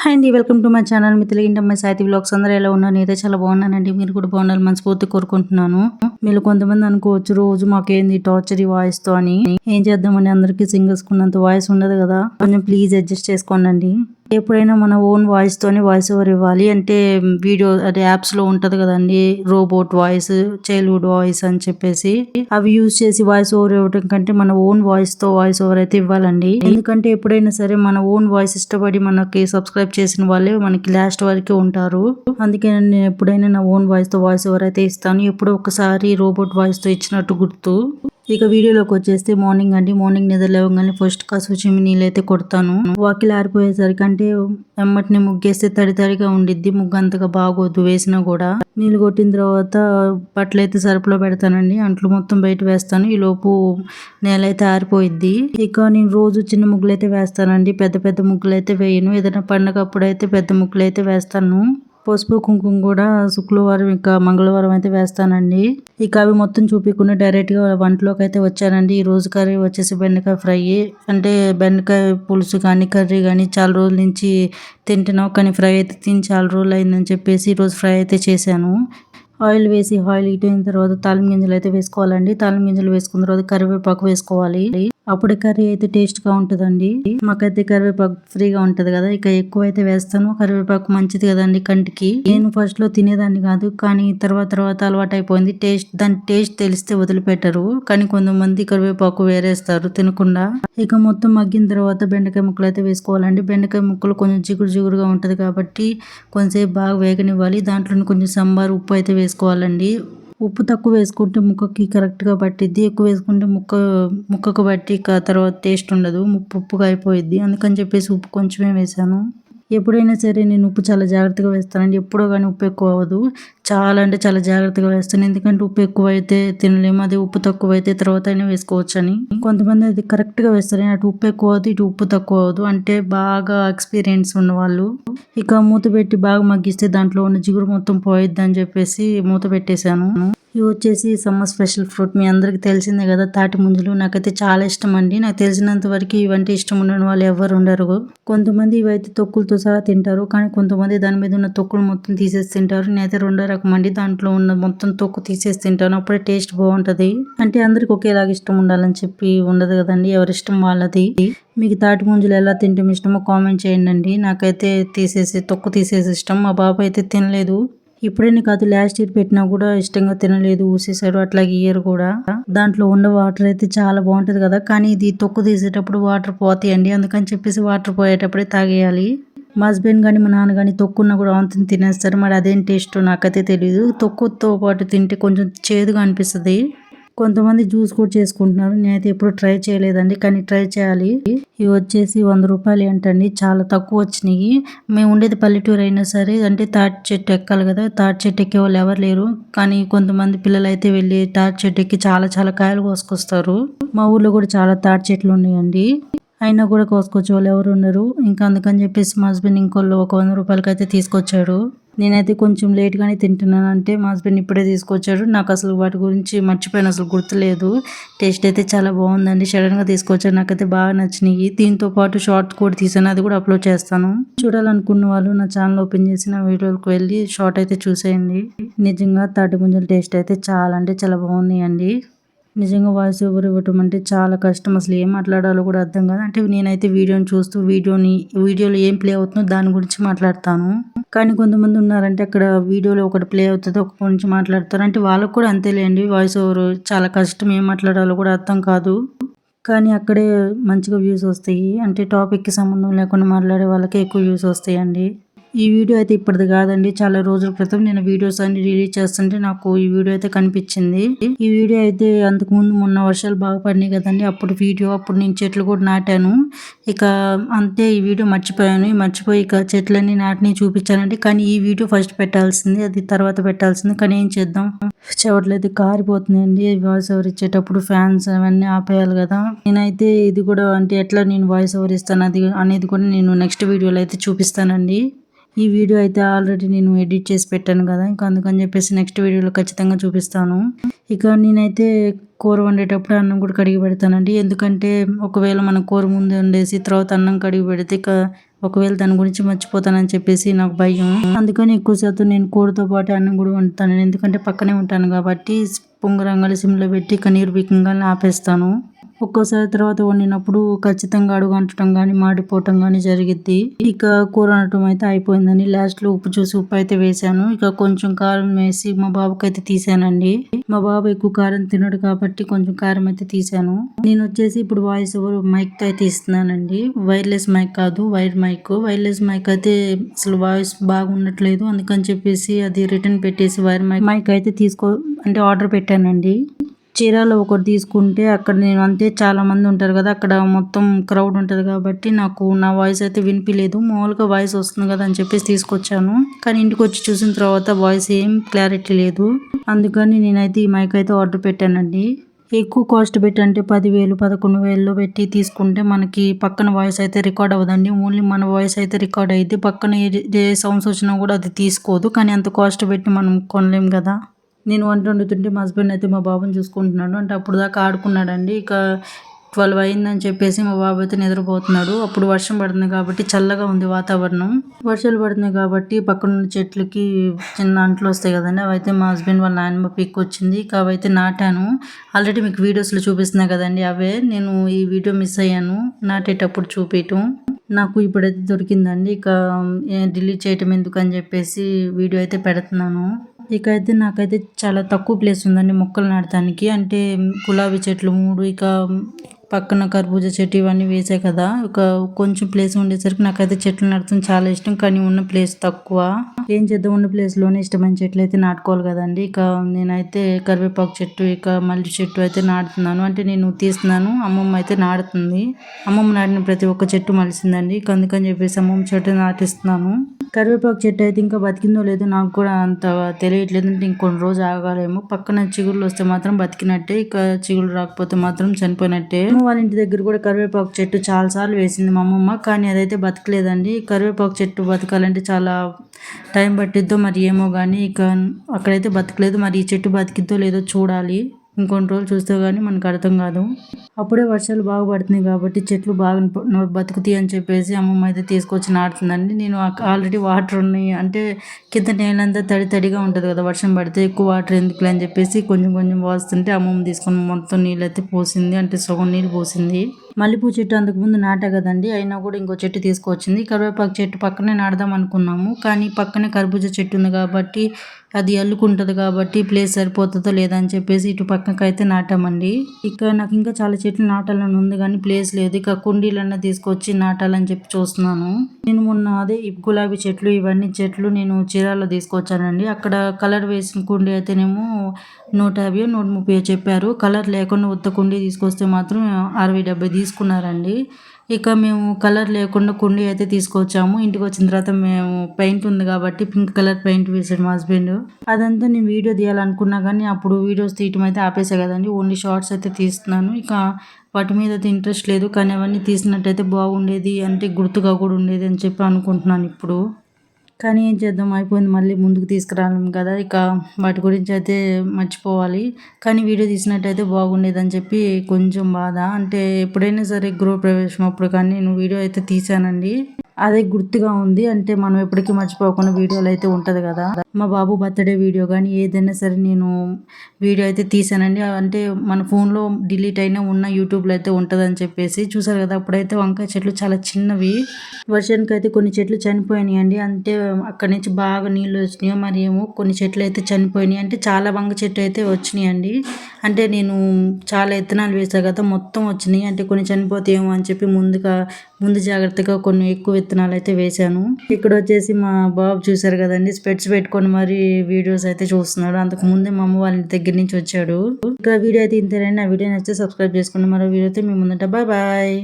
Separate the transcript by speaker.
Speaker 1: Hi అండి welcome to my channel మీ తెలుగు అమ్మాయి సాయితీ బ్లాగ్స్ అందరూ ఎలా ఉన్నారు? నేనైతే చాలా బాగున్నానండి. మీరు కూడా బాగున్నారు మనస్ఫూర్తి కోరుకుంటున్నాను. మీరు కొంతమంది అనుకోవచ్చు రోజు మాకేంది టార్చర్ ఈ వాయిస్తో అని. ఏం చేద్దామని అందరికీ సింగర్స్ కున్నంత వాయిస్ ఉండదు కదా. కొంచెం ప్లీజ్ అడ్జస్ట్ చేసుకోండి ఎప్పుడైనా మన ఓన్ వాయిస్ తోనే వాయిస్ ఓవర్ ఇవ్వాలి. అంటే వీడియో అదే యాప్స్లో ఉంటది కదండి రోబోట్ వాయిస్ చైల్డ్హుడ్ వాయిస్ అని చెప్పేసి. అవి యూజ్ చేసి వాయిస్ ఓవర్ ఇవ్వడం కంటే మన ఓన్ వాయిస్తో వాయిస్ ఓవర్ అయితే ఇవ్వాలండి. ఎందుకంటే ఎప్పుడైనా సరే మన ఓన్ వాయిస్ ఇష్టపడి మనకి సబ్స్క్రైబ్ చేసిన వాళ్ళే మనకి లాస్ట్ వరకే ఉంటారు. అందుకే నేను ఎప్పుడైనా నా ఓన్ వాయిస్తో వాయిస్ ఓవర్ అయితే ఇస్తాను. ఎప్పుడో ఒకసారి రోబోట్ వాయిస్తో ఇచ్చినట్టు గుర్తు. ఇక వీడియోలోకి వచ్చేస్తే మార్నింగ్ అండి. మార్నింగ్ నిద్ర లేవగానే ఫస్ట్ కసుచిమి నీళ్ళు అయితే కొడతాను. వాకిలు ఆరిపోయేసరికి అంటే ఎమ్మటిని ముగ్గేస్తే తడి తడిగా ఉండిద్ది. ముగ్గు అంతగా బాగోద్దు వేసినా కూడా. నీళ్ళు కొట్టిన తర్వాత బట్టలు అయితే సరుపులో పెడతానండి. అంట్లు మొత్తం బయట వేస్తాను. ఈ లోపు నేల అయితే ఆరిపోయిద్ది. ఇక నేను రోజు చిన్న ముగ్గులు అయితే వేస్తానండి. పెద్ద పెద్ద ముగ్గులు అయితే వేయను. ఏదైనా పండగ అప్పుడు అయితే పెద్ద ముగ్గులు అయితే వేస్తాను. పసుపు కుంకుమ కూడా శుక్రవారం ఇంకా మంగళవారం అయితే వేస్తానండి. ఇక అవి మొత్తం చూపించకుండా డైరెక్ట్గా వంటలోకి అయితే వచ్చానండి. ఈ రోజు కర్రీ వచ్చేసి బెండకాయ ఫ్రై. అంటే బెండకాయ పులుసు కానీ కర్రీ కానీ చాలా రోజుల నుంచి తింటున్నావు కానీ ఫ్రై అయితే తిని చాలా రోజులు అయిందని చెప్పేసి ఈరోజు ఫ్రై అయితే చేశాను. ఆయిల్ వేసి ఆయిల్ హీట్ అయిన తర్వాత తాలిం గింజలు అయితే వేసుకోవాలండి. తాలిం గింజలు వేసుకున్న తర్వాత కరివేపాకు వేసుకోవాలి. అప్పుడు కర్రీ అయితే టేస్ట్గా ఉంటుందండి. మాకైతే కరివేపాకు ఫ్రీగా ఉంటది కదా ఇక ఎక్కువ అయితే వేస్తాను. కరివేపాకు మంచిది కదండి కంటికి. నేను ఫస్ట్లో తినేదాన్ని కాదు కానీ తర్వాత తర్వాత అలవాటు అయిపోయింది టేస్ట్ దాని టేస్ట్ తెలిస్తే వదిలిపెట్టరు. కానీ కొంతమంది కరివేపాకు వేరేస్తారు తినకుండా. ఇక మొత్తం మగ్గిన తర్వాత బెండకాయ ముక్కలు అయితే వేసుకోవాలండి. బెండకాయ ముక్కలు కొంచెం జిగురు జిగురుగా ఉంటది కాబట్టి కొంచెంసేపు బాగా వేగనివ్వాలి. దాంట్లో కొంచెం సాంబార్ ఉప్పు అయితే వేసుకోవాలండి. ఉప్పు తక్కువ వేసుకుంటే ముక్కకి కరెక్ట్గా పట్టిద్ది ఎక్కువ వేసుకుంటే ముక్క ముక్కకు పట్టి తర్వాత టేస్ట్ ఉండదు ఉప్పు ఉప్పుగా అయిపోయిద్ది. అందుకని చెప్పేసి ఉప్పు కొంచెమే వేసాను. ఎప్పుడైనా సరే నేను ఉప్పు చాలా జాగ్రత్తగా వేస్తానండి. ఎప్పుడో కానీ ఉప్పు ఎక్కువ అవ్వదు. చాలా అంటే చాలా జాగ్రత్తగా వేస్తాను. ఎందుకంటే ఉప్పు ఎక్కువ అయితే తినలేము. అది ఉప్పు తక్కువ అయితే తర్వాత అయినా వేసుకోవచ్చు అని కొంతమంది అది కరెక్ట్గా వేస్తారు. అటు ఉప్పు ఎక్కువ అవుతుంది ఇటు ఉప్పు తక్కువ అవ్వదు. అంటే బాగా ఎక్స్పీరియన్స్ ఉన్న వాళ్ళు ఇక మూత పెట్టి బాగా మగ్గిస్తే దాంట్లో ఉన్న జిగురు మొత్తం పోయిద్దని అని చెప్పేసి మూత పెట్టేశాను. ఇవి వచ్చేసి సమ్మర్ స్పెషల్ ఫ్రూట్ మీ అందరికి తెలిసిందే కదా తాటి ముంజలు. నాకైతే చాలా ఇష్టం అండి. నాకు తెలిసినంత వరకు ఇవంటే ఇష్టం ఉండని వాళ్ళు ఎవరు ఉండరు. కొంతమంది ఇవైతే తొక్కులతో సహా తింటారు కానీ కొంతమంది దాని మీద ఉన్న తొక్కులు మొత్తం తీసేసి తింటారు. నేనైతే రెండో రకం అండి. దాంట్లో ఉన్న మొత్తం తొక్కు తీసేసి తింటాను. అప్పుడే టేస్ట్ బాగుంటది. అంటే అందరికి ఒకేలాగా ఇష్టం ఉండాలని చెప్పి ఉండదు కదండి. ఎవరి ఇష్టం వాళ్ళది. మీకు తాటి ముంజలు ఎలా తింటే ఇష్టమో కామెంట్ చేయండి నాకైతే తీసేసి తొక్కు తీసేసి ఇష్టం. మా బాబు అయితే తినలేదు. ఇప్పుడైనా కాదు లాస్ట్ ఇయర్ పెట్టినా కూడా ఇష్టంగా తినలేదు ఊసేసాడు అట్లాగే ఇయర్ కూడా దాంట్లో ఉన్న వాటర్ అయితే చాలా బాగుంటది కదా. కానీ ఇది తొక్కు తీసేటప్పుడు వాటర్ పోతాయండి. అందుకని చెప్పేసి వాటర్ పోయేటప్పుడే తాగేయాలి. మా హస్బెండ్ కానీ మా నాన్న కానీ తొక్కున్న కూడా అంత తినేస్తారు. మరి అదేం టేస్ట్ నాకైతే తెలియదు తొక్కుతో పాటు తింటే కొంచెం చేదుగా అనిపిస్తుంది. కొంతమంది జ్యూస్ కూడా చేసుకుంటున్నారు. నేనైతే ఎప్పుడు ట్రై చేయలేదండి. కానీ ట్రై చేయాలి. ఇవి వచ్చేసి వంద రూపాయలు ఏంటండి? చాలా తక్కువ వచ్చినాయి. మేము ఉండేది పల్లెటూరు అయినా సరే అంటే తాటి చెట్టు ఎక్కాలి కదా. తాటి చెట్టు ఎక్కే వాళ్ళు ఎవరు లేరు. కానీ కొంతమంది పిల్లలు అయితే వెళ్ళి తాటి చెట్టు ఎక్కి చాలా చాలా కాయలు కోసుకొస్తారు. మా ఊర్లో కూడా చాలా తాటి చెట్లు ఉన్నాయండి. అయినా కూడా కోసుకొచ్చే వాళ్ళు ఎవరు ఉండరు. ఇంకా అందుకని చెప్పేసి మా హస్బెండ్ ఇంకోళ్ళు ఒక వంద రూపాయలకి అయితే తీసుకొచ్చాడు నేనైతే కొంచెం లేట్గానే తింటున్నాను అంటే మా హస్బెండ్ ఇప్పుడే తీసుకొచ్చాడు నాకు అసలు వాటి గురించి మర్చిపోయిన అసలు గుర్తులేదు. టేస్ట్ అయితే చాలా బాగుందండి. సడన్గా తీసుకొచ్చాడు నాకైతే బాగా నచ్చినాయి. దీంతో పాటు షార్ట్ కూడా తీసాను. అది కూడా అప్లోడ్ చేస్తాను. చూడాలనుకున్న వాళ్ళు నా ఛానల్ ఓపెన్ చేసిన వీడియోలకు వెళ్ళి షార్ట్ అయితే చూసేయండి. నిజంగా తాటి గుంజల టేస్ట్ అయితే చాలా అంటే చాలా బాగున్నాయండి. నిజంగా వాయిస్ ఓవర్ ఇవ్వటం అంటే చాలా కష్టం. అసలు ఏం మాట్లాడాలో కూడా అర్థం కాదు. అంటే నేనైతే వీడియోని చూస్తూ వీడియోని వీడియోలో ఏం ప్లే అవుతుందో దాని గురించి మాట్లాడతాను. కానీ కొంతమంది ఉన్నారంటే అక్కడ వీడియోలో ఒకటి ప్లే అవుతుంది ఒక గురించి మాట్లాడతారు. అంటే వాళ్ళకు కూడా అంతేలేండి వాయిస్ ఓవర్ చాలా కష్టం. ఏం మాట్లాడాలో కూడా అర్థం కాదు. కానీ అక్కడే మంచిగా వ్యూస్ వస్తాయి. అంటే టాపిక్కి సంబంధం లేకుండా మాట్లాడే వాళ్ళకే ఎక్కువ వ్యూస్ వస్తాయండి. ఈ వీడియో అయితే ఇప్పటిది కాదండి. చాలా రోజుల క్రితం నేను వీడియోస్ అన్ని రిలీజ్ చేస్తుంటే నాకు ఈ వీడియో అయితే కనిపించింది. ఈ వీడియో అయితే అంతకు ముందు మొన్న వర్షాలు బాగా పడినాయి కదండి. అప్పుడు వీడియో అప్పుడు నేను చెట్లు కూడా నాటాను. ఇక అంతే ఈ వీడియో మర్చిపోయాను. మర్చిపోయి ఇక చెట్లన్నీ నాటిని చూపించానండి. కానీ ఈ వీడియో ఫస్ట్ పెట్టాల్సింది అది తర్వాత పెట్టాల్సింది. కానీ ఏం చేద్దాం? చెవట్లయితే కారిపోతుందండి. వాయిస్ ఓవర్ ఇచ్చేటప్పుడు ఫ్యాన్స్ అవన్నీ ఆపేయాలి కదా. నేనైతే ఇది కూడా అంటే ఎట్లా నేను వాయిస్ ఓవర్ ఇస్తాను అది అనేది కూడా నేను నెక్స్ట్ వీడియోలో అయితే చూపిస్తానండి. ఈ వీడియో అయితే ఆల్రెడీ నేను ఎడిట్ చేసి పెట్టాను కదా ఇంకా అందుకని చెప్పేసి నెక్స్ట్ వీడియోలో ఖచ్చితంగా చూపిస్తాను. ఇక నేనైతే కూర వండేటప్పుడు అన్నం కూడా కడిగి పెడతానండి. ఎందుకంటే ఒకవేళ మనం కూర ముందు వండేసి తర్వాత అన్నం కడిగి పెడితే ఇక ఒకవేళ దాని గురించి మర్చిపోతానని చెప్పేసి నాకు భయం. అందుకని ఎక్కువ శాతం నేను కూరతో పాటు అన్నం కూడా వండుతాను. ఎందుకంటే పక్కనే ఉంటాను కాబట్టి పొంగరంగాలి సిమ్లో పెట్టి ఇక నీరు పీకంగానే ఆపేస్తాను. ఒక్కోసారి తర్వాత వండినప్పుడు ఖచ్చితంగా అడుగు అంటడం కానీ మాడిపోవటం కానీ జరిగిద్ది. ఇక కూర అనటం అయితే అయిపోయిందని లాస్ట్లో ఉప్పు చూసి ఉప్పు అయితే వేసాను. ఇక కొంచెం కారం వేసి మా బాబుకి అయితే తీసానండి. మా బాబు ఎక్కువ కారం తినడు కాబట్టి కొంచెం కారం అయితే తీసాను. నేను వచ్చేసి ఇప్పుడు వాయిస్ ఓవర్ మైక్తో అయితే ఇస్తున్నానండి. వైర్లెస్ మైక్ కాదు వైర్ మైక్ వైర్లెస్ మైక్ అయితే అసలు వాయిస్ బాగుండట్లేదు. అందుకని చెప్పేసి అది రిటర్న్ పెట్టేసి వైర్ మైక్ మైక్ అయితే తీసుకో అంటే ఆర్డర్ పెట్టానండి. చీరాలో ఒకటి తీసుకుంటే అక్కడ నేను అంతే చాలా మంది ఉంటారు కదా అక్కడ మొత్తం క్రౌడ్ ఉంటుంది కాబట్టి నాకు నా వాయిస్ అయితే వినిపించలేదు మామూలుగా వాయిస్ వస్తుంది కదా అని చెప్పేసి తీసుకొచ్చాను. కానీ ఇంటికి వచ్చి చూసిన తర్వాత వాయిస్ ఏం క్లారిటీ లేదు. అందుకని నేనైతే ఈ మైక్ అయితే ఆర్డర్ పెట్టానండి. ఎక్కువ కాస్ట్ పెట్టి అంటే పదివేలు పదకొండు వేలు పెట్టి తీసుకుంటే మనకి పక్కన వాయిస్ అయితే రికార్డ్ అవ్వదండి. ఓన్లీ మన వాయిస్ అయితే రికార్డ్ అయితే పక్కన ఏ సౌండ్స్ వచ్చినా కూడా అది తీసుకోదు. కానీ అంత కాస్ట్ పెట్టి మనం కొనలేం కదా. నేను వంట వండుతుంటే మా హస్బెండ్ అయితే మా బాబుని చూసుకుంటున్నాడు. అంటే అప్పుడు దాకా ఆడుకున్నాడండి. ఇక ట్వెల్వ్ అయిందని చెప్పేసి మా బాబు అయితే నిద్రపోతున్నాడు. అప్పుడు వర్షం పడుతుంది కాబట్టి చల్లగా ఉంది వాతావరణం. వర్షాలు పడుతున్నాయి కాబట్టి పక్కనున్న చెట్లకి చిన్న అంట్లు వస్తాయి కదండి. అవైతే మా హస్బెండ్ వాళ్ళ నాయనమ్మ పిక్ వచ్చింది ఇక అవైతే నాటాను. ఆల్రెడీ మీకు వీడియోస్లో చూపిస్తున్నాయి కదండి అవే. నేను ఈ వీడియో మిస్ అయ్యాను. నాటేటప్పుడు చూపించటం నాకు ఇప్పుడైతే దొరికిందండి. ఇక డిలీట్ చేయటం ఎందుకు అని చెప్పేసి వీడియో అయితే పెడుతున్నాను. ఇక అయితే నాకైతే చాలా తక్కువ ప్లేస్ ఉందండి మొక్కలు నాటడానికి. అంటే గులాబీ చెట్లు మూడు ఇక పక్కన కర్బూజా చెట్టు ఇవన్నీ వేసాయి కదా. ఒక కొంచెం ప్లేస్ ఉండేసరికి నాకైతే చెట్లు నాటడం చాలా ఇష్టం కానీ ఉన్న ప్లేస్ తక్కువ. ఏం చేద్దాం? ఉన్న ప్లేస్లోనే ఇష్టమైన చెట్లు అయితే నాటుకోవాలి కదండి. ఇక నేనైతే కరివేపాకు చెట్టు ఇక మల్లి చెట్టు అయితే నాటుతున్నాను. అంటే నేను తీస్తున్నాను అమ్మమ్మ అయితే నాటుతుంది. అమ్మమ్మ నాటిన ప్రతి ఒక్క చెట్టు మలిసిందండి. ఇక అందుకని చెప్పేసి అమ్మమ్మ చెట్టు నాటిస్తున్నాను. కరివేపాకు చెట్టు అయితే ఇంకా బతికిందో లేదో నాకు కూడా అంత తెలియట్లేదు. అంటే ఇంకొన్ని రోజు ఆగాలేమో. పక్కన చిగుళ్ళు వస్తే మాత్రం బతికినట్టే ఇక చిగుళ్ళు రాకపోతే మాత్రం చనిపోయినట్టే. వాళ్ళ ఇంటి దగ్గర కూడా కరివేపాకు చెట్టు చాలా సార్లు వేసింది మా అమ్మమ్మ కానీ అదైతే బతకలేదండి. కరివేపాకు చెట్టు బతకాలంటే చాలా టైం పట్టిద్దో మరి ఏమో కానీ ఇక అక్కడైతే బతకలేదు. మరి ఈ చెట్టు బతికిద్దో లేదో చూడాలి. ఇంకొన్ని రోజులు చూస్తే కానీ మనకు అర్థం కాదు. అప్పుడే వర్షాలు బాగా పడుతున్నాయి కాబట్టి చెట్లు బాగా బతుకుతాయి అని చెప్పేసి అమ్మమ్మ అయితే తీసుకొచ్చి నాటుతుందండి. నేను ఆల్రెడీ వాటర్ ఉన్నాయి. అంటే కింద నేలంతా తడి తడిగా ఉంటుంది కదా వర్షం పడితే ఎక్కువ వాటర్ ఎందుకులే అని చెప్పేసి కొంచెం కొంచెం పోస్తుంటే అమ్మమ్మ తీసుకొని మొత్తం నీళ్ళు అయితే పోసింది. అంటే సగం నీళ్ళు పోసింది. మల్లెపూ చెట్టు అంతకుముందు నాటా కదండి అయినా కూడా ఇంకో చెట్టు తీసుకొచ్చింది. కరివేపాకు చెట్టు పక్కనే నాడదాం అనుకున్నాము. కానీ పక్కనే కర్బూజా చెట్టు ఉంది కాబట్టి అది అల్లుకుంటుంది కాబట్టి ప్లేస్ సరిపోతుందో లేదని చెప్పేసి ఇటు పక్కకైతే నాటామండి. ఇక్కడ నాకు ఇంకా చాలా చెట్లు నాటాలని ఉంది కానీ ప్లేస్ లేదు. ఇక కుండీలన్నా తీసుకొచ్చి నాటాలని చెప్పి చూస్తున్నాను. నేను మొన్న అదే గులాబీ చెట్లు ఇవన్నీ చెట్లు నేను చీరాల్లో తీసుకొచ్చానండి. అక్కడ కలర్ వేసిన కుండీ అయితేనేమో నూట యాభై నూట ముప్పై చెప్పారు. కలర్ లేకుండా ఉత్త కుండీ తీసుకొస్తే మాత్రం అరవై డెబ్బై తీసుకున్నారండి. ఇక మేము కలర్ లేకుండా కుండీ అయితే తీసుకొచ్చాము. ఇంటికి వచ్చిన తర్వాత మేము పెయింట్ ఉంది కాబట్టి పింక్ కలర్ పెయింట్ వేసాడు మా హస్బెండ్. అదంతా నేను వీడియో తీయాలనుకున్నా కానీ అప్పుడు వీడియోస్ తీయటం అయితే ఆపేసా కదండి. ఓన్లీ షార్ట్స్ అయితే తీస్తున్నాను. ఇక వాటి మీద అయితే ఇంట్రెస్ట్ లేదు కానీ అవన్నీ తీసినట్టయితే బాగుండేది అంటే గుర్తుగా కూడా ఉండేది అని చెప్పి అనుకుంటున్నాను ఇప్పుడు. కానీ ఏం చేద్దాం అయిపోయింది మళ్ళీ ముందుకు తీసుకురాలేము కదా ఇక వాటి గురించి అయితే మర్చిపోవాలి. కానీ వీడియో తీసినట్టయితే బాగుండేది అని చెప్పి కొంచెం బాధ. అంటే ఎప్పుడైనా సరే గృహ ప్రవేశం అప్పుడు కానీ నేను వీడియో అయితే తీసానండి అదే గుర్తుగా ఉంది అంటే మనం ఎప్పటికీ మర్చిపోకుండా వీడియోలు అయితే ఉంటుంది కదా. మా బాబు బర్త్డే వీడియో కానీ ఏదైనా సరే నేను వీడియో అయితే తీసానండి. అంటే మన ఫోన్లో డిలీట్ అయినా ఉన్న యూట్యూబ్లో అయితే ఉంటుందని చెప్పేసి చూసారు కదా అప్పుడైతే వంకాయ చెట్లు చాలా చిన్నవి. వర్షానికి అయితే కొన్ని చెట్లు చనిపోయినాయి అండి అంటే అక్కడి నుంచి బాగా నీళ్ళు వచ్చినాయో మరి ఏమో కొన్ని చెట్లు అయితే చనిపోయినాయి. అంటే చాలా వంగ చెట్లు అయితే వచ్చినాయి అండి అంటే నేను చాలా విత్తనాలు వేసా కదా మొత్తం వచ్చినాయి. అంటే కొన్ని చనిపోతాయేమో అని చెప్పి ముందుగా ముందు జాగ్రత్తగా కొన్ని ఎక్కువ విత్తనాలు అయితే వేశాను. ఇక్కడ వచ్చేసి మా బాబు చూసారు కదండి స్పెట్స్ పెట్టుకొని మరి వీడియోస్ అయితే చూస్తున్నాడు. అంతకు ముందే మా అమ్మ వాళ్ళ దగ్గర నుంచి వచ్చాడు. ఇంకా వీడియో అయితే ఇంతేనండి. ఆ వీడియో నచ్చితే సబ్స్క్రైబ్ చేసుకోండి మరో వీడియో అయితే మీ ముందట. Bye bye